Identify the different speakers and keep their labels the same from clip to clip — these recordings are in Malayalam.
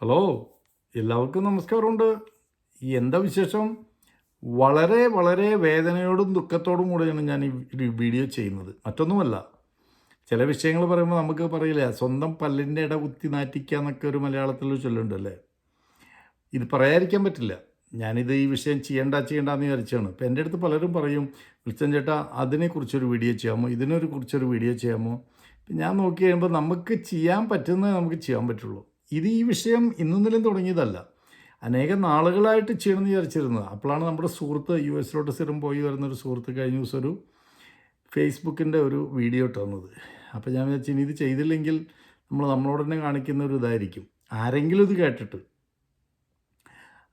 Speaker 1: ഹലോ എല്ലാവർക്കും നമസ്കാരമുണ്ട്. എന്താ വിശേഷം? വളരെ വളരെ വേദനയോടും ദുഃഖത്തോടും കൂടെയാണ് ഞാൻ ഈ വീഡിയോ ചെയ്യുന്നത്. മറ്റൊന്നുമല്ല ചില വിഷയങ്ങൾ പറയുമ്പോൾ നമുക്ക് പറയില്ല സ്വന്തം പല്ലിന്റെ ഇട കുത്തി നാറ്റിക്കുക എന്നൊക്കെ ഒരു മലയാളത്തിൽ ചൊല്ലുണ്ടല്ലേ? ഇത് പറയാതിരിക്കാൻ പറ്റില്ല. ഞാനിത് ഈ വിഷയം ചെയ്യേണ്ട ചെയ്യേണ്ട എന്ന് വിചാരിച്ചാണ്. ഇപ്പം എന്റെ അടുത്ത് പലരും പറയും വിളിച്ചൻ ചേട്ടാ അതിനെക്കുറിച്ചൊരു വീഡിയോ ചെയ്യാമോ? ഇതിനൊരു കുറിച്ചൊരു വീഡിയോ ചെയ്യാമോ? ഞാൻ നോക്കി കഴിയുമ്പോൾ നമുക്ക് ചെയ്യാൻ പറ്റുന്നത് നമുക്ക് ചെയ്യാൻ പറ്റുള്ളൂ. ഇത് ഈ വിഷയം ഇന്നൊന്നിലും തുടങ്ങിയതല്ല. അനേകം നാളുകളായിട്ട് ചെയ്യണമെന്ന് വിചാരിച്ചിരുന്നത്. അപ്പോഴാണ് നമ്മുടെ സുഹൃത്ത് യു എസിലോട്ട് സ്ഥിരം പോയി വരുന്നൊരു സുഹൃത്ത് കഴിഞ്ഞ ദിവസം ഒരു ഫേസ്ബുക്കിന്റെ ഒരു വീഡിയോ ഇട്ടുന്നത് അപ്പോൾ ഞാൻ വിചാരിച്ചു ഇനി ഇത് ചെയ്തില്ലെങ്കിൽ നമ്മൾ നമ്മളോട് തന്നെ കാണിക്കുന്ന ഒരു ഇതായിരിക്കും. ആരെങ്കിലും ഇത് കേട്ടിട്ട്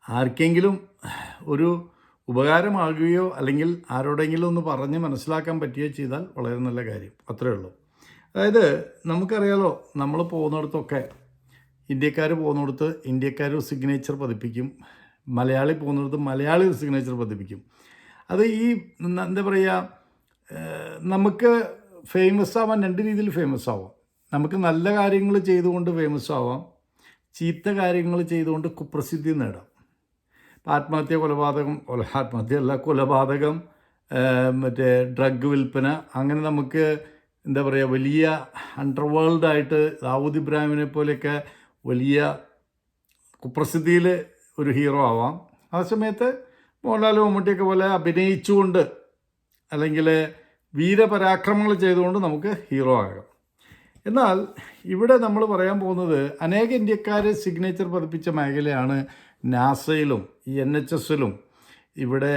Speaker 1: ആർക്കെങ്കിലും ഒരു ഉപകാരമാകുകയോ അല്ലെങ്കിൽ ആരോടെങ്കിലും ഒന്ന് പറഞ്ഞ് മനസ്സിലാക്കാൻ പറ്റുകയോ ചെയ്താൽ വളരെ നല്ല കാര്യം. അത്രയേ ഉള്ളൂ. അതായത് നമുക്കറിയാലോ നമ്മൾ പോകുന്നിടത്തൊക്കെ ഇന്ത്യക്കാർ പോകുന്നിടത്ത് ഇന്ത്യക്കാർ സിഗ്നേച്ചർ പതിപ്പിക്കും. മലയാളി പോകുന്നിടത്ത് മലയാളി സിഗ്നേച്ചർ പതിപ്പിക്കും. അത് ഈ എന്താ പറയുക നമുക്ക് ഫേമസ് ആവാൻ രണ്ട് രീതിയിൽ ഫേമസ് ആവാം. നമുക്ക് നല്ല കാര്യങ്ങൾ ചെയ്തുകൊണ്ട് ഫേമസ് ആവാം. ചീത്ത കാര്യങ്ങൾ ചെയ്തുകൊണ്ട് കുപ്രസിദ്ധി നേടാം. ആത്മഹത്യ കൊലപാതകം കൊല ആത്മഹത്യ അല്ല കൊലപാതകം മറ്റേ ഡ്രഗ് വിൽപ്പന അങ്ങനെ നമുക്ക് എന്താ പറയുക വലിയ അണ്ടർവേൾഡായിട്ട് ദാവൂദ് ഇബ്രാഹിമിനെ പോലെയൊക്കെ വലിയ കുപ്രസിദ്ധിയിൽ ഒരു ഹീറോ ആവാം. ആ സമയത്ത് മോഹൻലാൽ മമ്മൂട്ടിയൊക്കെ പോലെ അഭിനയിച്ചുകൊണ്ട് അല്ലെങ്കിൽ വീരപരാക്രമങ്ങൾ ചെയ്തുകൊണ്ട് നമുക്ക് ഹീറോ ആകാം. എന്നാൽ ഇവിടെ നമ്മൾ പറയാൻ പോകുന്നത് അനേക ഇന്ത്യക്കാർ സിഗ്നേച്ചർ പതിപ്പിച്ച മേഖലയാണ് നാസയിലും ഈ എൻ എച്ച് എസിലും ഇവിടെ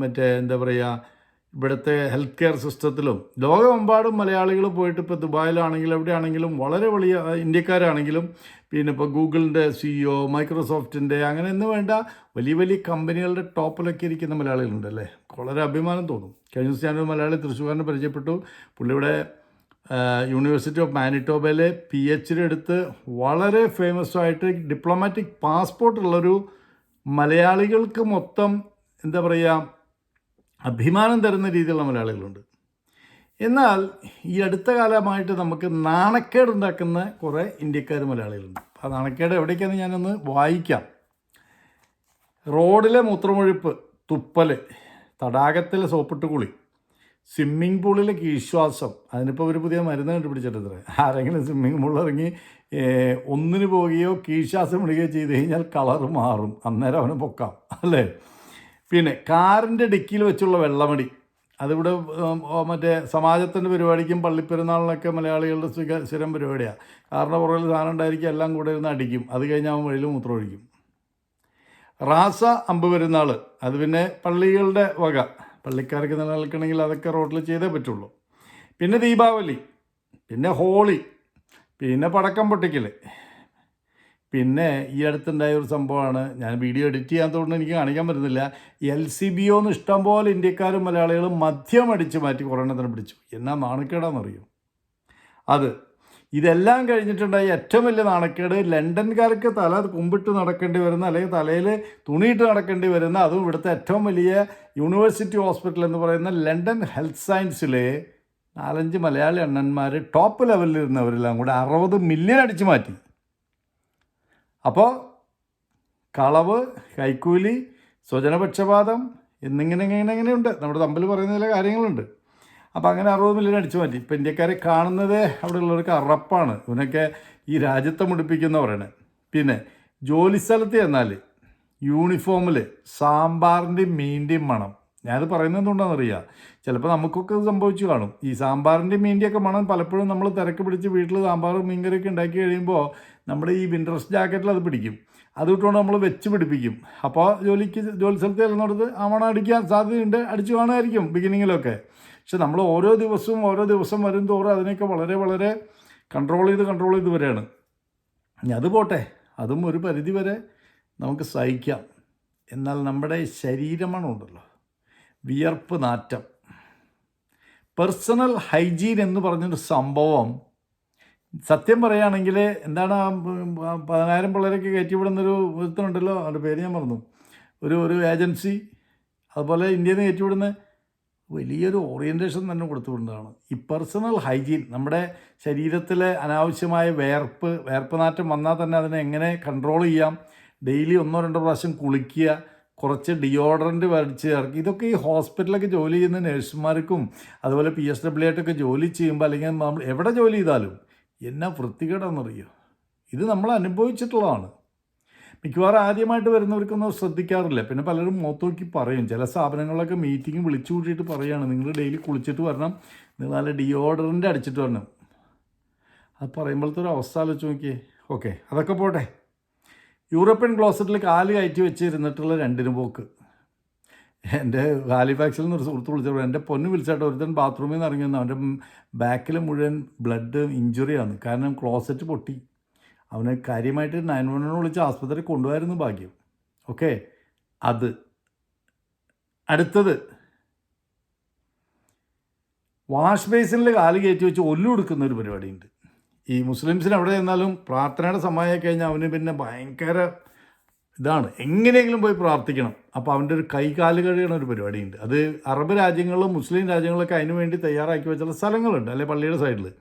Speaker 1: മറ്റേ എന്താ പറയുക ഇവിടുത്തെ ഹെൽത്ത് കെയർ സിസ്റ്റത്തിലും. ലോകമെമ്പാടും മലയാളികൾ പോയിട്ട് ഇപ്പോൾ ദുബായിലാണെങ്കിലും എവിടെയാണെങ്കിലും വളരെ വലിയ ഇന്ത്യക്കാരാണെങ്കിലും പിന്നെ ഇപ്പോൾ ഗൂഗിളിന്റെ സിഇഒ മൈക്രോസോഫ്റ്റിന്റെ അങ്ങനെ എന്ന് വേണ്ട വലിയ വലിയ കമ്പനികളുടെ ടോപ്പിലൊക്കെ ഇരിക്കുന്ന മലയാളികളുണ്ടല്ലേ വളരെ അഭിമാനം തോന്നും. കഴിഞ്ഞ ദിവസം ഞാനൊരു മലയാളി തൃശ്ശൂർക്കാരനെ പരിചയപ്പെട്ടു. പുള്ളിയുടെ യൂണിവേഴ്സിറ്റി ഓഫ് മാനിറ്റോബയിലെ പി എച്ച് ഡി എടുത്ത് വളരെ ഫേമസ് ആയിട്ട് ഡിപ്ലോമാറ്റിക് പാസ്പോർട്ട് ഉള്ളൊരു മലയാളികൾക്ക് മൊത്തം എന്താ പറയുക അഭിമാനം തരുന്ന രീതിയിലുള്ള മലയാളികളുണ്ട്. എന്നാൽ ഈ അടുത്ത കാലമായിട്ട് നമുക്ക് നാണക്കേട് ഉണ്ടാക്കുന്ന കുറേ ഇന്ത്യക്കാർ മലയാളികളുണ്ട്. ആ നാണക്കേട് എവിടേക്കാന്ന് ഞാനൊന്ന് വായിക്കാം. റോഡിലെ മൂത്രമൊഴിപ്പ് തുപ്പൽ തടാകത്തിലെ സോപ്പിട്ട് കുളി സ്വിമ്മിംഗ് പൂളിലെ കീശ്വാസം അതിനിപ്പോൾ ഒരു പുതിയ മരുന്ന് കണ്ടുപിടിച്ചിട്ടത്ര ആരെങ്കിലും സ്വിമ്മിംഗ് പൂളിൽ ഇറങ്ങി ഒന്നിന് പോവുകയോ കീശ്വാസം ഇടുകയോ ചെയ്ത് കഴിഞ്ഞാൽ കളറ് മാറും. അന്നേരം അവന് പൊക്കാം അല്ലേ? പിന്നെ കാറിന്റെ ഡിക്കിയിൽ വെച്ചുള്ള വെള്ളമടി അതിവിടെ മറ്റേ സമാജത്തിന്റെ പരിപാടിക്കും പള്ളിപ്പെരുന്നാളിനൊക്കെ മലയാളികളുടെ സ്ഥിര സ്ഥിരം പരിപാടിയാണ് കാറിന്റെ പുറകിൽ സാധനം ഉണ്ടായിരിക്കും എല്ലാം കൂടെ ഇരുന്ന് അടിക്കും. അത് കഴിഞ്ഞ് അവൻ വഴിയിൽ മൂത്രമൊഴിക്കും. റാസ അമ്പ് പെരുന്നാൾ അത് പിന്നെ പള്ളികളുടെ വക. പള്ളിക്കാർക്ക് നിലനിൽക്കണമെങ്കിൽ അതൊക്കെ റോട്ടിൽ ചെയ്തേ പറ്റുള്ളൂ. പിന്നെ ദീപാവലി. പിന്നെ ഹോളി. പിന്നെ പടക്കം പൊട്ടിക്കൽ പിന്നെ ഈ അടുത്തുണ്ടായ ഒരു സംഭവമാണ്. ഞാൻ വീഡിയോ എഡിറ്റ് തോന്നുന്നു എനിക്ക് കാണിക്കാൻ പറ്റുന്നില്ല. എൽ സി ബി ഒന്ന് ഇഷ്ടംപോലെ ഇന്ത്യക്കാരും മലയാളികളും മദ്യം അടിച്ച് മാറ്റി കൊറോണത്തിന് പിടിച്ചു. എന്നാ നാണക്കേടാണെന്നറിയോ അത് ഇതെല്ലാം കഴിഞ്ഞിട്ടുണ്ടായ ഏറ്റവും വലിയ നാണക്കേട് ലണ്ടൻകാർക്ക് തല കുമ്പിട്ട് നടക്കേണ്ടി വരുന്ന അല്ലെങ്കിൽ തലയിൽ തുണിയിട്ട് നടക്കേണ്ടി വരുന്ന അതും ഇവിടുത്തെ ഏറ്റവും വലിയ യൂണിവേഴ്സിറ്റി ഹോസ്പിറ്റൽ എന്ന് പറയുന്ന ലണ്ടൻ ഹെൽത്ത് സയൻസിലെ നാലഞ്ച് മലയാളി അണ്ണന്മാർ ടോപ്പ് ലെവലിൽ ഇരുന്നവരെല്ലാം കൂടെ അറുപത് മില്യൺ അടിച്ച് മാറ്റി. അപ്പോൾ കളവ് കൈക്കൂലി സ്വജനപക്ഷപാതം എന്നിങ്ങനെ ഇങ്ങനെ ഇങ്ങനെയുണ്ട് നമ്മുടെ തമ്പിൽ പറയുന്ന ചില കാര്യങ്ങളുണ്ട്. അപ്പോൾ അങ്ങനെ അറുപത് മില്യൺ അടിച്ചു മാറ്റി. ഇപ്പം ഇന്ത്യക്കാരെ കാണുന്നത് അവിടെ ഉള്ളവർക്ക് അറപ്പാണ് ഇവനൊക്കെ ഈ രാജ്യത്തെ മുടിപ്പിക്കുന്ന പറയണേ. പിന്നെ ജോലി സ്ഥലത്ത് ചെന്നാൽ യൂണിഫോമിൽ സാമ്പാറിന്റെയും മീന്റെയും മണം. ഞാനത് പറയുന്നത് എന്തുകൊണ്ടാണെന്നറിയാം? ചിലപ്പോൾ നമുക്കൊക്കെ അത് സംഭവിച്ചു കാണും. ഈ സാമ്പാറിന്റെ മീന്റെയൊക്കെ മണം പലപ്പോഴും നമ്മൾ തിരക്ക് പിടിച്ച് വീട്ടിൽ സാമ്പാറും മീൻകറിയൊക്കെ ഉണ്ടാക്കി കഴിയുമ്പോൾ നമ്മുടെ ഈ വിന്റർസ് ജാക്കറ്റിൽ അത് പിടിക്കും. അത് നമ്മൾ വെച്ച് പിടിപ്പിക്കും. അപ്പോൾ ജോലിക്ക് ജോലി സ്ഥലത്ത് ചെല്ലുന്നിടത്ത് ആ മണം അടിക്കാൻ സാധ്യതയുണ്ട് അടിച്ചു കാണുമായിരിക്കും ബിഗിനിങ്ങിലൊക്കെ പക്ഷെ നമ്മൾ ഓരോ ദിവസവും ഓരോ ദിവസം വരും തോറും അതിനെയൊക്കെ വളരെ വളരെ കൺട്രോൾ ചെയ്ത് കൺട്രോൾ ചെയ്ത് വരികയാണ്. ഇനി അത് പോട്ടെ. അതും ഒരു പരിധി വരെ നമുക്ക് സഹിക്കാം. എന്നാൽ നമ്മുടെ ശരീരമണമുണ്ടല്ലോ. വിയർപ്പ് നാറ്റം. പേഴ്സണൽ ഹൈജീൻ എന്ന് പറഞ്ഞൊരു സംഭവം. സത്യം പറയുകയാണെങ്കിൽ എന്താണ് ആ പതിനായിരം പിള്ളേരൊക്കെ കയറ്റിവിടുന്നൊരു ഒരുത്തനുണ്ടല്ലോ അവരുടെ പേര് ഞാൻ മറന്നു. ഒരു ഒരു ഏജൻസി അതുപോലെ ഇന്ത്യയിൽ നിന്ന് കയറ്റിവിടുന്ന വലിയൊരു ഓറിയന്റേഷൻ തന്നെ കൊടുത്തുകൊണ്ടാണ് ഈ പേഴ്സണൽ ഹൈജീൻ നമ്മുടെ ശരീരത്തിലെ അനാവശ്യമായ വേർപ്പ് വേർപ്പ് നാറ്റം വന്നാൽ തന്നെ അതിനെ എങ്ങനെ കൺട്രോൾ ചെയ്യാം? ഡെയിലി ഒന്നോ രണ്ടോ പ്രാവശ്യം കുളിക്കുക കുറച്ച് ഡിയോഡറന്റ് വരച്ച് ഇറക്കി. ഇതൊക്കെ ഈ ഹോസ്പിറ്റലൊക്കെ ജോലി ചെയ്യുന്ന നഴ്സുമാർക്കും അതുപോലെ പി എസ് ഡബ്ല്യു ആയിട്ടൊക്കെ ജോലി ചെയ്യുമ്പോൾ അല്ലെങ്കിൽ നമ്മൾ എവിടെ ജോലി ചെയ്താലും എന്നാ വൃത്തികേടാണെന്നറിയോ ഇത് നമ്മൾ അനുഭവിച്ചിട്ടുള്ളതാണ്. മിക്കവാറും ആദ്യമായിട്ട് വരുന്നവർക്കൊന്നും ശ്രദ്ധിക്കാറില്ല. പിന്നെ പലരും മുഖത്തോക്കി പറയും. ചില സ്ഥാപനങ്ങളിലൊക്കെ മീറ്റിംഗ് വിളിച്ചു കൂട്ടിയിട്ട് പറയുകയാണ് നിങ്ങൾ ഡെയിലി കുളിച്ചിട്ട് വരണം. നിങ്ങൾ നല്ല ഡിയോഡറന്റ് അടിച്ചിട്ട് വരണം. അത് പറയുമ്പോഴത്തെ ഒരു അവസ്ഥ ആലോചിച്ച് നോക്കിയേ. ഓക്കെ അതൊക്കെ പോട്ടെ. യൂറോപ്യൻ ക്ലോസറ്റിൽ കാൽ കയറ്റി വെച്ചിരുന്നിട്ടുള്ള രണ്ടിന് പോക്ക്. എന്റെ ഹാലിഫാക്സിൽ നിന്ന് ഒരു സുഹൃത്ത് വിളിച്ചപ്പോൾ എന്റെ പൊന്ന് വിളിച്ചായിട്ട് ഒരുത്തൻ ബാത്റൂമിൽ നിന്ന് ഇറങ്ങി വന്നു. അവന്റെ ബാക്കിൽ മുഴുവൻ ബ്ലഡ് ഇഞ്ചുറിയാണ്. കാരണം ക്ലോസറ്റ് പൊട്ടി. അവനെ കാര്യമായിട്ട് നയൻ വൺ വിളിച്ച് ആസ്പത്രി കൊണ്ടുപോയിരുന്നു ഭാഗ്യം. ഓക്കെ? അത്. അടുത്തത്. വാഷ് ബേസിനിൽ കാൽ കയറ്റി വെച്ച് ഒല്ലു കൊടുക്കുന്ന ഒരു പരിപാടിയുണ്ട്. ഈ മുസ്ലിംസിന് എവിടെ ചെന്നാലും പ്രാർത്ഥനയുടെ സമയമായി കഴിഞ്ഞാൽ അവന് പിന്നെ ഭയങ്കര ഇതാണ്. എങ്ങനെയെങ്കിലും പോയി പ്രാർത്ഥിക്കണം. അപ്പോൾ അവന്റെ ഒരു കൈകാൽ കഴിയണ ഒരു പരിപാടിയുണ്ട്. അത് അറബ് രാജ്യങ്ങളിലും മുസ്ലിം രാജ്യങ്ങളിലൊക്കെ അതിനു വേണ്ടി തയ്യാറാക്കി വെച്ചുള്ള സ്ഥലങ്ങളുണ്ട് അല്ലെ പള്ളിയുടെ സൈഡിൽ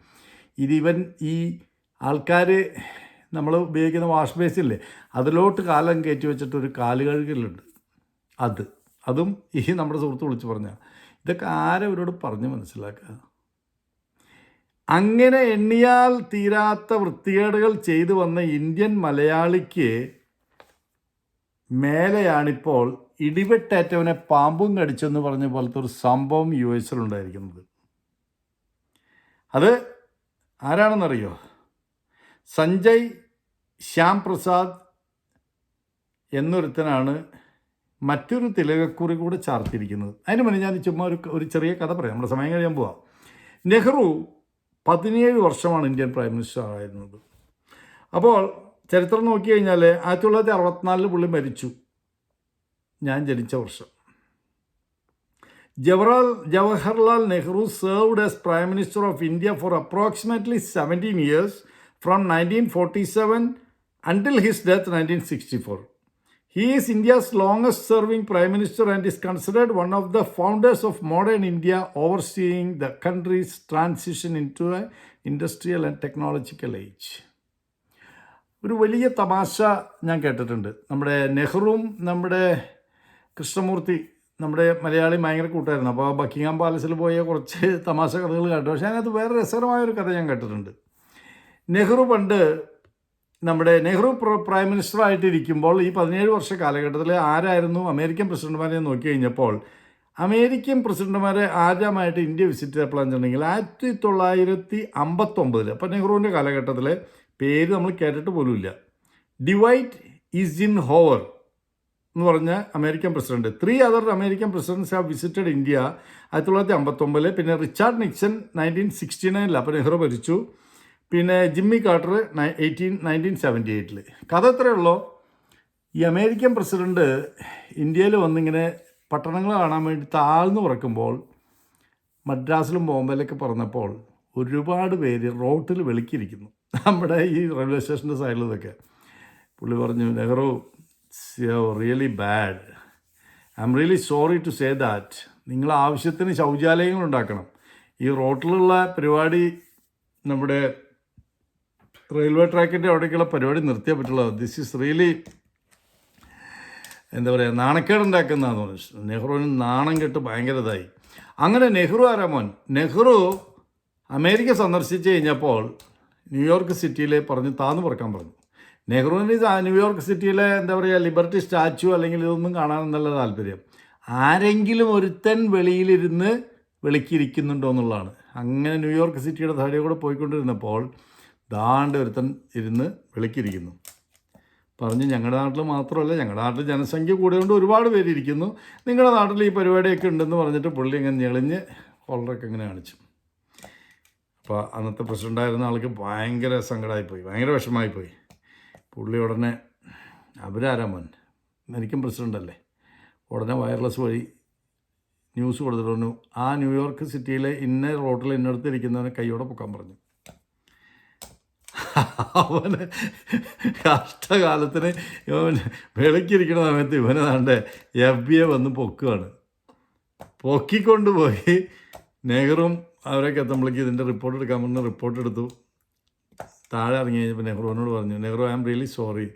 Speaker 1: ഇത് ഇവൻ ഈ ആൾക്കാർ നമ്മൾ ഉപയോഗിക്കുന്ന വാഷ് ബേസില്ലേ അതിലോട്ട് കാലം കയറ്റി വെച്ചിട്ട് ഒരു കാൽ കഴുകലുണ്ട്. അത്. അതും ഈ നമ്മുടെ സുഹൃത്ത് വിളിച്ച് പറഞ്ഞ ഇതൊക്കെ ആരെ ഇവരോട് പറഞ്ഞ് മനസ്സിലാക്കുക? അങ്ങനെ എണ്ണിയാൽ തീരാത്ത വൃത്തികേടുകൾ ചെയ്തു വന്ന ഇന്ത്യൻ മലയാളിക്ക് മേലെയാണിപ്പോൾ ഇടിവെട്ടേറ്റവനെ പാമ്പും കടിച്ചെന്ന് പറഞ്ഞ പോലത്തെ ഒരു സംഭവം യു എസിലുണ്ടായിരിക്കുന്നത് അത് ആരാണെന്നറിയോ? സഞ്ജയ് ശ്യാം പ്രസാദ് എന്നൊരുത്തനാണ് മറ്റൊരു തിലകക്കുറി കൂടെ ചാർത്തിരിക്കുന്നത്. അതിന് മുന്നേ ഞാൻ ചുമ്മാ ഒരു ഒരു ചെറിയ കഥ പറയാം. നമ്മുടെ സമയം കഴിയാൻ പോവാം. നെഹ്റു പതിനേഴ് വർഷമാണ് ഇന്ത്യൻ പ്രൈം മിനിസ്റ്റർ ആയിരുന്നത്. അപ്പോൾ ചരിത്രം നോക്കി കഴിഞ്ഞാൽ ആയിരത്തി തൊള്ളായിരത്തി അറുപത്തിനാലിൽ പുള്ളി മരിച്ചു. ഞാൻ ജനിച്ച വർഷം. Jawaharlal Jawaharlal Nehru served as prime minister of India for approximately seventeen years from nineteen forty seven until his death nineteen sixty four He is India's longest serving Prime Minister and is considered one of the founders of modern India, overseeing the country's transition into an industrial and technological age. ഒരു വലിയ തമാശ ഞാൻ കേട്ടിട്ടുണ്ട് നമ്മുടെ നെഹ്റുവും നമ്മുടെ കൃഷ്ണമൂർത്തി നമ്മുടെ മലയാളി ഭയങ്കര കൂട്ടായിരുന്നു അപ്പോൾ ബക്കിംഗാം പാലസിൽ പോയ കുറച്ച് തമാശ കഥകൾ കേട്ടു പക്ഷേ അതിനകത്ത് വേറെ രസകരമായ ഒരു കഥ ഞാൻ കേട്ടിട്ടുണ്ട് നെഹ്റു പണ്ട് നമ്മുടെ നെഹ്റു പ്രൈം മിനിസ്റ്റർ ആയിട്ടിരിക്കുമ്പോൾ ഈ പതിനേഴ് വർഷ കാലഘട്ടത്തിൽ ആരായിരുന്നു അമേരിക്കൻ പ്രസിഡന്റുമാരെ നോക്കി കഴിഞ്ഞപ്പോൾ അമേരിക്കൻ പ്രസിഡന്റുമാരെ ആദ്യമായിട്ട് ഇന്ത്യ വിസിറ്റ് ചെയ്തപ്പോഴാന്ന് വെച്ചിട്ടുണ്ടെങ്കിൽ ആയിരത്തി തൊള്ളായിരത്തി അമ്പത്തൊമ്പതിൽ അപ്പോൾ നെഹ്റുവിന്റെ കാലഘട്ടത്തിൽ പേര് നമ്മൾ കേട്ടിട്ട് പോലുമില്ല. ഡിവൈറ്റ് ഇസിൻ ഹോവർ എന്ന് പറഞ്ഞ American president. Three other American presidents have visited India ആയിരത്തി തൊള്ളായിരത്തി അമ്പത്തൊമ്പതിൽ പിന്നെ റിച്ചാർഡ് നിക്സൺ നയന്റീൻ സിക്സ്റ്റി നയനിൽ അപ്പോൾ നെഹ്റു ഭരിച്ചു പിന്നെ Jimmy Carter eighteen nineteen seventy എയ്റ്റിൽ കഥ എത്രയേ ഉള്ളൂ? ഈ അമേരിക്കൻ പ്രസിഡന്റ് ഇന്ത്യയിൽ വന്നിങ്ങനെ പട്ടണങ്ങൾ കാണാൻ വേണ്ടി താഴ്ന്നു പറക്കുമ്പോൾ മദ്രാസിലും ബോംബെയിലൊക്കെ പറഞ്ഞപ്പോൾ ഒരുപാട് പേര് റോട്ടിൽ വെളുക്കിയിരിക്കുന്നു നമ്മുടെ ഈ റെയിൽവേ സ്റ്റേഷന്റെ സൈഡിൽ ഇതൊക്കെ പുള്ളി പറഞ്ഞു Nehru really bad. I am really sorry to say that. നിങ്ങൾ ആവശ്യത്തിന് ശൗചാലയങ്ങൾ ഉണ്ടാക്കണം. ഈ റോട്ടിലുള്ള പരിപാടി നമ്മുടെ റെയിൽവേ ട്രാക്കിന്റെ അവിടേക്കുള്ള പരിപാടി നിർത്തിയേ പറ്റുള്ളൂ. ദിസ് ഈസ് റിയലി എന്താ പറയുക നാണക്കേടുണ്ടാക്കുന്നതെന്ന് പറഞ്ഞു നെഹ്റുവിന് നാണം കെട്ട് ഭയങ്കര ഇതായി അങ്ങനെ നെഹ്റു ആരാ മോൻ? നെഹ്റു അമേരിക്ക സന്ദർശിച്ച് കഴിഞ്ഞപ്പോൾ ന്യൂയോർക്ക് സിറ്റിയിൽ പറഞ്ഞ് താന്നു പറക്കാൻ പറഞ്ഞു. നെഹ്റുവിന് ന്യൂയോർക്ക് സിറ്റിയിലെ എന്താ പറയുക ലിബർട്ടി സ്റ്റാച്ചു അല്ലെങ്കിൽ ഇതൊന്നും കാണാനെന്നല്ല താല്പര്യം. ആരെങ്കിലും ഒരുത്തൻ വെളിയിലിരുന്ന് വെളിക്കിരിക്കുന്നുണ്ടോ എന്നുള്ളതാണ്. അങ്ങനെ ന്യൂയോർക്ക് സിറ്റിയുടെ താഴെ പോയിക്കൊണ്ടിരുന്നപ്പോൾ ദാണ്ട് ഒരുത്തൻ ഇരുന്ന് വിളിക്കിരിക്കുന്നു. പറഞ്ഞ് ഞങ്ങളുടെ നാട്ടിൽ മാത്രമല്ല ഞങ്ങളുടെ നാട്ടിൽ ജനസംഖ്യ കൂടിയതുകൊണ്ട് ഒരുപാട് പേര് ഇരിക്കുന്നു നിങ്ങളുടെ നാട്ടിൽ ഈ പരിപാടിയൊക്കെ ഉണ്ടെന്ന് പറഞ്ഞിട്ട് പുള്ളി ഇങ്ങനെ ഞെളിഞ്ഞ് കോളറൊക്കെ ഇങ്ങനെ കാണിച്ചു. അപ്പോൾ അന്നത്തെ പ്രസിഡന്റായിരുന്ന ആൾക്ക് ഭയങ്കര സങ്കടമായിപ്പോയി ഭയങ്കര വിഷമമായിപ്പോയി. പുള്ളി ഉടനെ അവരാരാ മോൻ? എനിക്കും പ്രസിഡന്റല്ലേ ഉടനെ വയർലെസ് വഴി ന്യൂസ് കൊടുത്തിട്ടുണ്ടു ആ ന്യൂയോർക്ക് സിറ്റിയിലെ ഇന്ന റോട്ടിൽ ഇന്നടുത്ത് ഇരിക്കുന്നവനെ കൈയോടെ പൊക്കാൻ പറഞ്ഞു. അവന് കഷ്ടകാലത്തിന് ഇവൻ വിളക്കിരിക്കുന്ന സമയത്ത് ഇവന് താണ്ട് എഫ് ബി എ വന്ന് പൊക്കുകയാണ് പൊക്കിക്കൊണ്ടുപോയി നെഹ്റും അവരൊക്കെ എത്തുമ്പോഴേക്ക് ഇതിന്റെ റിപ്പോർട്ട് എടുക്കാൻ പറഞ്ഞ് റിപ്പോർട്ട് എടുത്തു. താഴെ ഇറങ്ങി കഴിഞ്ഞപ്പോൾ നെഹ്റുവിനോട് പറഞ്ഞു Nehru I am really sorry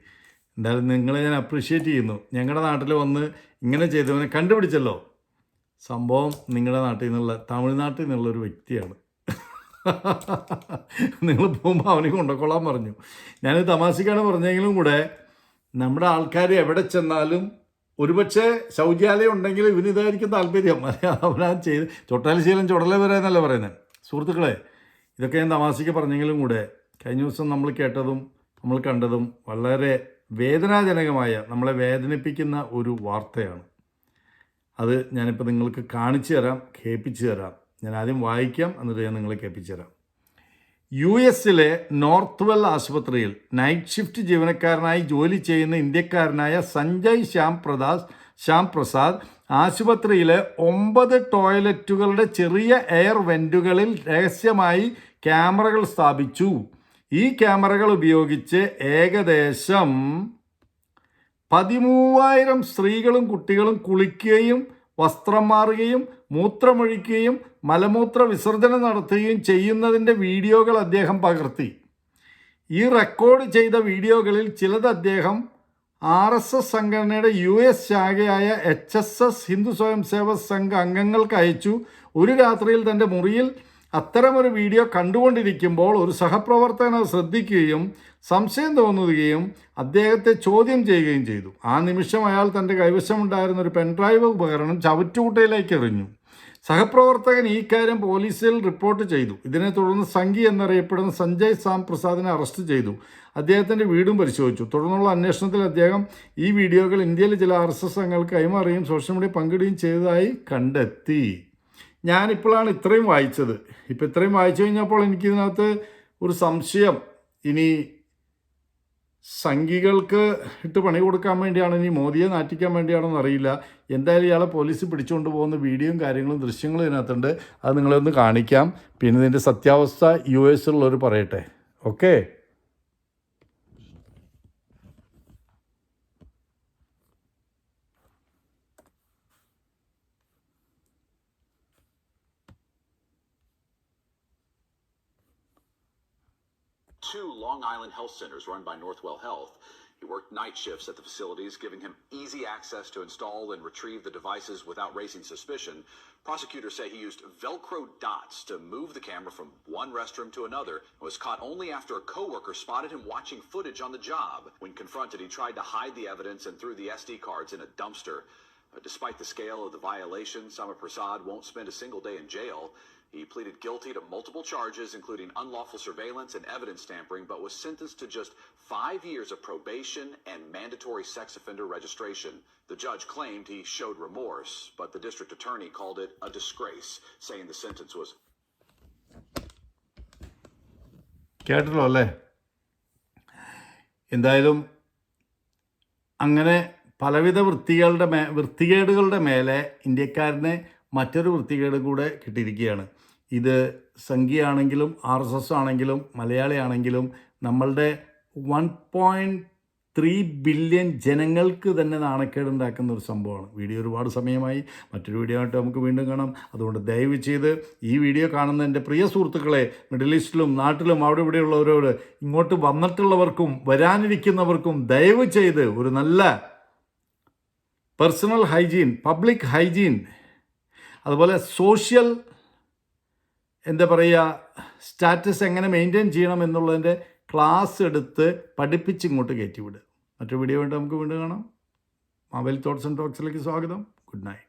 Speaker 1: എന്തായാലും നിങ്ങളെ ഞാൻ അപ്രീഷിയേറ്റ് ചെയ്യുന്നു. ഞങ്ങളുടെ നാട്ടിൽ വന്ന് ഇങ്ങനെ ചെയ്തവനെ കണ്ടുപിടിച്ചല്ലോ. സംഭവം നിങ്ങളുടെ നാട്ടിൽ നിന്നുള്ള തമിഴ്നാട്ടിൽ നിന്നുള്ള ഒരു വ്യക്തിയാണ്. നിങ്ങൾ പോകുമ്പോൾ അവനെ കൊണ്ടക്കൊള്ളാൻ പറഞ്ഞു. ഞാൻ തമാശക്കാണ് പറഞ്ഞെങ്കിലും കൂടെ നമ്മുടെ ആൾക്കാർ എവിടെ ചെന്നാലും ഒരുപക്ഷെ ശൗചാലയം ഉണ്ടെങ്കിൽ ഇവന് ഇതായിരിക്കും താല്പര്യം അവനാ ചെയ്ത് ചൊട്ടാലശീലം ചുടല വരെ എന്നല്ല പറയുന്നത് സുഹൃത്തുക്കളെ ഇതൊക്കെ ഞാൻ തമാശയ്ക്ക് പറഞ്ഞെങ്കിലും കൂടെ കഴിഞ്ഞ ദിവസം നമ്മൾ കേട്ടതും നമ്മൾ കണ്ടതും വളരെ വേദനാജനകമായ നമ്മളെ വേദനിപ്പിക്കുന്ന ഒരു വാർത്തയാണ്. അത് ഞാനിപ്പോൾ നിങ്ങൾക്ക് കാണിച്ചു തരാം കേൾപ്പിച്ചു തരാം. ഞാൻ ആദ്യം വായിക്കാം എന്നിട്ട് ഞാൻ നിങ്ങളെ കേൾപ്പിച്ചു തരാം യു എസിലെ നോർത്ത് വെൽ ആശുപത്രിയിൽ നൈറ്റ് ഷിഫ്റ്റ് ജീവനക്കാരനായി ജോലി ചെയ്യുന്ന ഇന്ത്യക്കാരനായ സഞ്ജയ് ശ്യാം പ്രദാസ് ശ്യാം പ്രസാദ് ആശുപത്രിയിലെ ഒമ്പത് ടോയ്ലറ്റുകളുടെ ചെറിയ എയർ വെന്റുകളിൽ രഹസ്യമായി ക്യാമറകൾ സ്ഥാപിച്ചു. ഈ ക്യാമറകൾ ഉപയോഗിച്ച് ഏകദേശം പതിമൂവായിരം സ്ത്രീകളും കുട്ടികളും കുളിക്കുകയും വസ്ത്രം മാറുകയും മൂത്രമൊഴിക്കുകയും മലമൂത്ര വിസർജനം നടത്തുകയും ചെയ്യുന്നതിന്റെ വീഡിയോകൾ അദ്ദേഹം പകർത്തി. ഈ റെക്കോർഡ് ചെയ്ത വീഡിയോകളിൽ ചിലത് അദ്ദേഹം ആർ എസ് എസ് സംഘടനയുടെ U S ശാഖയായ H S S Hindu Swayam Sevak Sangh അംഗങ്ങൾക്ക് അയച്ചു. ഒരു രാത്രിയിൽ തന്റെ മുറിയിൽ അത്തരമൊരു വീഡിയോ കണ്ടുകൊണ്ടിരിക്കുമ്പോൾ ഒരു സഹപ്രവർത്തകൻ അത് ശ്രദ്ധിക്കുകയും സംശയം തോന്നുകയും അദ്ദേഹത്തെ ചോദ്യം ചെയ്യുകയും ചെയ്തു. ആ നിമിഷം അയാൾ തന്റെ കൈവശമുണ്ടായിരുന്ന ഒരു പെൻഡ്രൈവ് ഉപകരണം ചവറ്റുകുട്ടയിലേക്ക് എറിഞ്ഞു. സഹപ്രവർത്തകൻ ഈ കാര്യം പോലീസിൽ റിപ്പോർട്ട് ചെയ്തു. ഇതിനെ തുടർന്ന് സംഘി എന്നറിയപ്പെടുന്ന സഞ്ജയ് സാം പ്രസാദിനെ അറസ്റ്റ് ചെയ്തു. അദ്ദേഹത്തിന്റെ വീടും പരിശോധിച്ചു. തുടർന്നുള്ള അന്വേഷണത്തിൽ അദ്ദേഹം ഈ വീഡിയോകൾ ഇന്ത്യയിലെ ചില എസ് എസ് അംഗങ്ങൾക്ക് കൈമാറുകയും സോഷ്യൽ മീഡിയ പങ്കിടുകയും ചെയ്തതായി കണ്ടെത്തി. ഞാനിപ്പോഴാണ് ഇത്രയും വായിച്ചത്. ഇപ്പം ഇത്രയും വായിച്ചു കഴിഞ്ഞപ്പോൾ എനിക്കിതിനകത്ത് ഒരു സംശയം. ഇനി സംഘികൾക്ക് ഇട്ട് പണി കൊടുക്കാൻ വേണ്ടിയാണ് ഇനി മോദിയെ നാറ്റിക്കാൻ വേണ്ടിയാണോ അറിയില്ല. എന്തായാലും ഇയാളെ പോലീസ് പിടിച്ചുകൊണ്ട് പോകുന്ന വീഡിയോയും കാര്യങ്ങളും ദൃശ്യങ്ങളും ഇതിനകത്തുണ്ട്. അത് നിങ്ങളെ ഒന്ന് കാണിക്കാം. പിന്നെ ഇതിന്റെ സത്യാവസ്ഥ യു എസിലുള്ളവർ പറയട്ടെ. Okay?
Speaker 2: Two Long Island health centers run by Northwell Health. He worked night shifts at the facilities, giving him easy access to install and retrieve the devices without raising suspicion. Prosecutors say he used Velcro dots to move the camera from one restroom to another and was caught only after a coworker spotted him watching footage on the job. When confronted, he tried to hide the evidence and threw the SD cards in a dumpster. Uh, Despite the scale of the violation, Sama Prasad won't spend a single day in jail. He pleaded guilty to multiple charges, including unlawful surveillance and evidence tampering, but was sentenced to just five years of probation and mandatory sex offender registration. The judge claimed he showed remorse, but the district attorney called it a disgrace, saying the sentence was
Speaker 1: എന്തായാലും അങ്ങനെ പലവിധ വൃത്തികളുടെ മേ വൃത്തികേടുകളുടെ മേലെ ഇന്ത്യക്കാരന് മറ്റൊരു വൃത്തികേട് കൂടെ കിട്ടിയിരിക്കുകയാണ് ഇത് സംഖ്യയാണെങ്കിലും ആർ എസ് എസ് ആണെങ്കിലും മലയാളിയാണെങ്കിലും നമ്മളുടെ വൺ പോയിന്റ് ത്രീ ബില്യൺ ജനങ്ങൾക്ക് തന്നെ നാണക്കേടുണ്ടാക്കുന്ന ഒരു സംഭവമാണ്. വീഡിയോ ഒരുപാട് സമയമായി. മറ്റൊരു വീഡിയോ ആയിട്ട് നമുക്ക് വീണ്ടും കാണാം. അതുകൊണ്ട് ദയവ് ചെയ്ത് ഈ വീഡിയോ കാണുന്ന എന്റെ പ്രിയ സുഹൃത്തുക്കളെ മിഡിൽ ഈസ്റ്റിലും നാട്ടിലും അവിടെ ഇവിടെയുള്ളവരോട് ഇങ്ങോട്ട് വന്നിട്ടുള്ളവർക്കും വരാനിരിക്കുന്നവർക്കും ദയവ് ചെയ്ത് ഒരു നല്ല പേഴ്സണൽ ഹൈജീൻ പബ്ലിക് ഹൈജീൻ അതുപോലെ സോഷ്യൽ എന്താ പറയുക സ്റ്റാറ്റസ് എങ്ങനെ മെയിന്റെയിൻ ചെയ്യണം എന്നുള്ളതിന്റെ ക്ലാസ് എടുത്ത് പഠിപ്പിച്ച് ഇങ്ങോട്ട് കയറ്റി വിടുക. മറ്റൊരു വീഡിയോ വേണ്ടി നമുക്ക് വീണ്ടും കാണാം. മൊബൈൽ തോട്ട്സ് ആൻഡ് ടോക്സിലേക്ക് സ്വാഗതം. Good night.